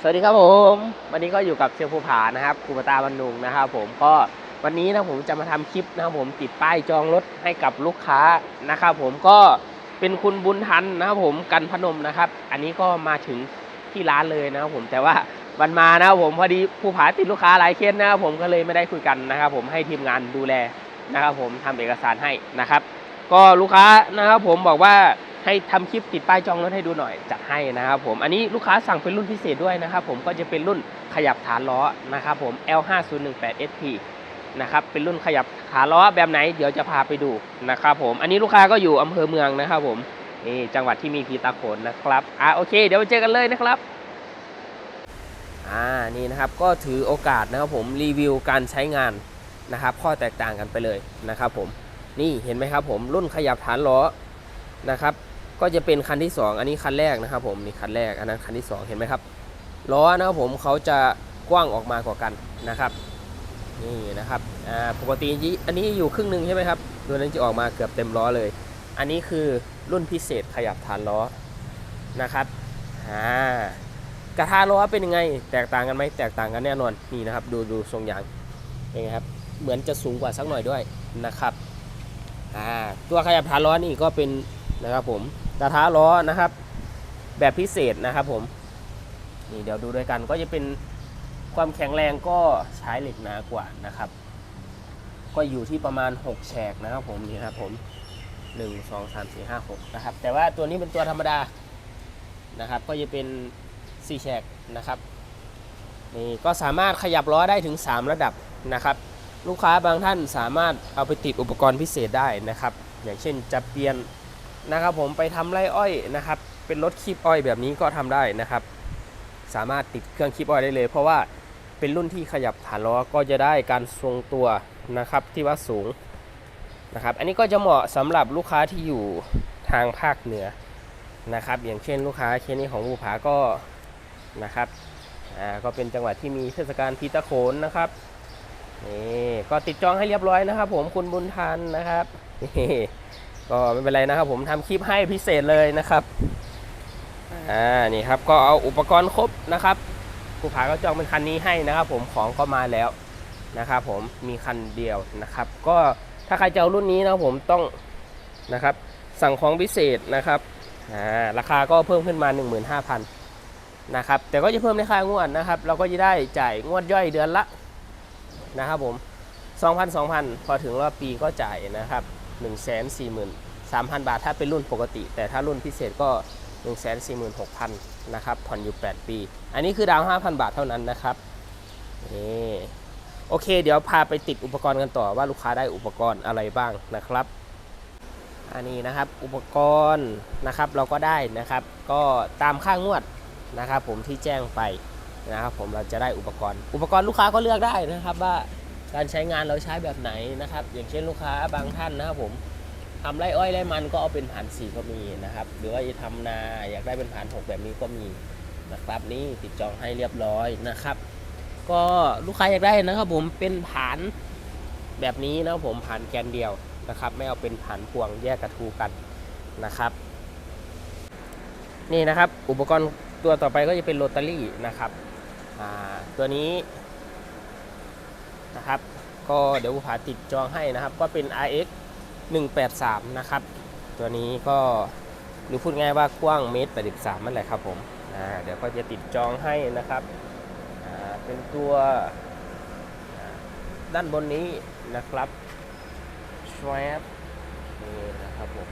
สวัสดีครับผม วันนี้ก็อยู่กับเซียวภูผานะครับครูปตาบันดุงนะครับผมก็วันนี้นะผมจะมาทำคลิปนะครับผมติดป้ายจองรถให้กับลูกค้านะครับผมก็เป็นคุณบุญทันนะครับผมกันพนมนะครับ อันนี้ก็มาถึงที่ร้านเลยนะครับผมแต่ว่าวันมานะครับผมพอดีภูผาติดลูกค้าหลายเคสนะครับผมก็เลยไม่ได้คุยกันนะครับผมให้ทีมงานดูแลนะครับผมทำเอกสารให้นะครับ ก็ลูกค้านะครับผมบอกว่า ให้ทำคลิปติดป้ายจองรถให้ดูหน่อยจัดให้นะครับผมอันนี้ลูกค้าสั่งเป็นรุ่นพิเศษด้วยนะครับผมก็จะเป็นรุ่นขยับฐานล้อนะครับผม L5018SP นะครับเป็นรุ่นขยับฐาล้อแบบไหนเดี๋ยวจะพาไปดูนะครับผมอันนี้ลูกค้าก็อยู่อำเภอเมืองนะครับผมนี่จังหวัดที่มีพีตาโขนนะครับอ่าโอเค เดี๋ยวไปเจอกันเลยนะครับอ่านี่นะครับก็ถือโอกาสนะครับผมรีวิวการใช้งานนะครับข้อแตกต่างกันไปเลยนะครับผมนี่เห็นไหมครับผมรุ่นขยับฐานล้อนะครับ ก็จะเป็นคันที่ 2 อันนี้คันแรกนะครับผมนี่คันแรกอันนั้นคันที่ 2 เห็นไหมครับล้อนะครับผมเขาจะกว้างออกมากว่ากันนะครับนี่นะครับอ่าปกติอันนี้อยู่ครึ่งหนึ่งใช่ไหมครับตัวนั้นจะออกมาเกือบเต็มล้อเลย อันนี้คือรุ่นพิเศษขยับฐานล้อนะครับอ่ากระทะล้อเป็นยังไง แตกต่างกันไหมแตกต่างกันแน่นอนนี่นะครับ ดูดูทรงยางเป็นไงครับเหมือนจะสูงกว่าสักหน่อยด้วยนะครับอ่าตัวขยับฐานล้อนี่ก็เป็นนะครับผม กระทะล้อนะครับ แบบพิเศษนะครับผมนี่เดี๋ยวดูด้วยกันก็จะเป็นความแข็งแรงก็ใช้เหล็กหนากว่านะครับ ก็อยู่ที่ประมาณ 6 แฉกนะครับผมนี่ครับผม1 2 3 4 5 6นะครับแต่ว่าตัวนี้เป็นตัวธรรมดานะครับ ก็จะเป็น 4 แฉกนะครับนี่ก็สามารถขยับล้อได้ถึง 3 ระดับนะครับ ลูกค้าบางท่านสามารถเอาไปติดอุปกรณ์พิเศษได้นะครับ อย่างเช่นจะเปลี่ยน นะครับผมไปทำไรอ้อยนะครับ เป็นรถคีบอ้อยแบบนี้ก็ทำได้นะครับ สามารถติดเครื่องคีบอ้อยได้เลย เพราะว่าเป็นรุ่นที่ขยับฐานล้อก็จะได้การทรงตัวนะครับที่ว่าสูงนะครับ อันนี้ก็จะเหมาะสำหรับลูกค้าที่อยู่ทางภาคเหนือนะครับ อย่างเช่นลูกค้าเคสนี้ของภูผาก็นะครับอ่าก็เป็นจังหวัดที่มีเทศกาลพีตะโขนนะครับนี่ก็ติดจองให้เรียบร้อยนะครับ ผมคุณบุญทันนะครับ ก็ไม่เป็นไรนะครับผมทำคลิปให้พิเศษเลยนะครับอ่านี่ครับก็เอาอุปกรณ์ครบนะครับผู้ผาก็จองเป็นคันนี้ให้นะครับผมของก็มาแล้วนะครับผมมีคันเดียวนะครับ ก็ถ้าใครจะเอารุ่นนี้นะครับผมต้องนะครับสั่งของพิเศษนะครับอ่าราคาก็เพิ่มขึ้นมา 15,000นะครับแต่ก็จะเพิ่มในค่างวดนะครับ เราก็จะได้จ่ายงวดย่อยเดือนละนะครับผม2,000 2,000 พอถึงรอบปีก็จ่ายนะครับ 143,000 บาทถ้าเป็นรุ่นปกติ แต่ถ้ารุ่นพิเศษก็ 146,000นะครับผ่อนอยู่ 8 ปี อันนี้คือดาว 5,000 บาทเท่านั้นนะครับนี่โอเค เดี๋ยวพาไปติดอุปกรณ์กันต่อว่าลูกค้าได้อุปกรณ์อะไรบ้างนะครับ อันนี้นะครับอุปกรณ์นะครับเราก็ได้นะครับ ก็ตามค่างวดนะครับ ผมที่แจ้งไปนะครับ ผมเราจะได้อุปกรณ์ อุปกรณ์ลูกค้าก็เลือกได้นะครับว่า การใช้งานเราใช้แบบไหนนะครับ อย่างเช่นลูกค้าบางท่านนะครับผมทำไรอ้อยไรมันก็เอาเป็นผ่านสีก็มีนะครับ หรือว่าจะทำนาอยากได้เป็นผ่านหกแบบนี้ก็มีนะครับนี่ติดจองให้เรียบร้อยนะครับ ก็ลูกค้าอยากได้นะครับผมเป็นผานแบบนี้นะครับผมผานแกนเดียวนะครับ ไม่เอาเป็นผานพวงแยกกระทูกันนะครับ นี่นะครับ อุปกรณ์ตัวต่อไปก็จะเป็นโรตารี่นะครับตัวนี้ นะครับ ก็เดี๋ยวผาติดจองให้นะครับ ก็เป็น RX 183 นะครับ ตัวนี้ก็หรือพูดง่ายว่ากว้างเมตร83นั่นแหละครับผมเดี๋ยวก็จะติดจองให้นะครับเป็นตัวด้านบนนี้นะครับชวบนี่นะครับผม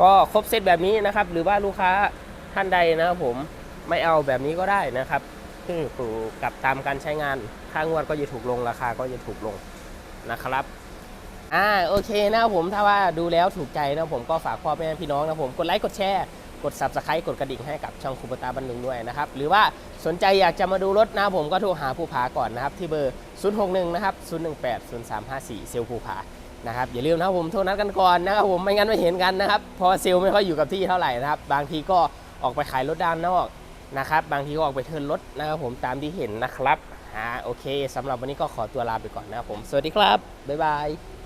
ก็ครบเซตแบบนี้นะครับ หรือว่าลูกค้าท่านใดนะครับผม ไม่เอาแบบนี้ก็ได้นะครับขึ้นอยู่กับตามการใช้งานค่างวดก็จะถูกลงราคาก็จะถูกลงนะครับอ่าโอเคนะผมถ้าว่าดูแล้วถูกใจนะผมก็ฝากพ่อแม่พี่น้องนะผมกดไลค์กดแชร์กด subscribe กดกระดิ่งให้กับช่องคูปตาบันหนึ่งด้วยนะครับ หรือว่าสนใจอยากจะมาดูรถนะผมก็โทรหาผู้ผาก่อนนะครับ ที่เบอร์ 061 นะครับ 018 0354 เซลลผู้ผานะครับ อย่าลืมนะครับผมโทรนัดกันก่อนนะครับผมไม่งั้นไม่เห็นกันนะครับพราะว่าเซลไม่ค่อยอยู่กับที่เท่าไหร่นะครับ บางทีก็ออกไปขายรถด้านนอก นะครับ บางทีก็ออกไปเทินรถนะครับผมตามที่เห็นนะครับอ่าโอเคสำหรับวันนี้ก็ขอตัวลาไปก่อนนะครับผม สวัสดีครับ บ๊ายบาย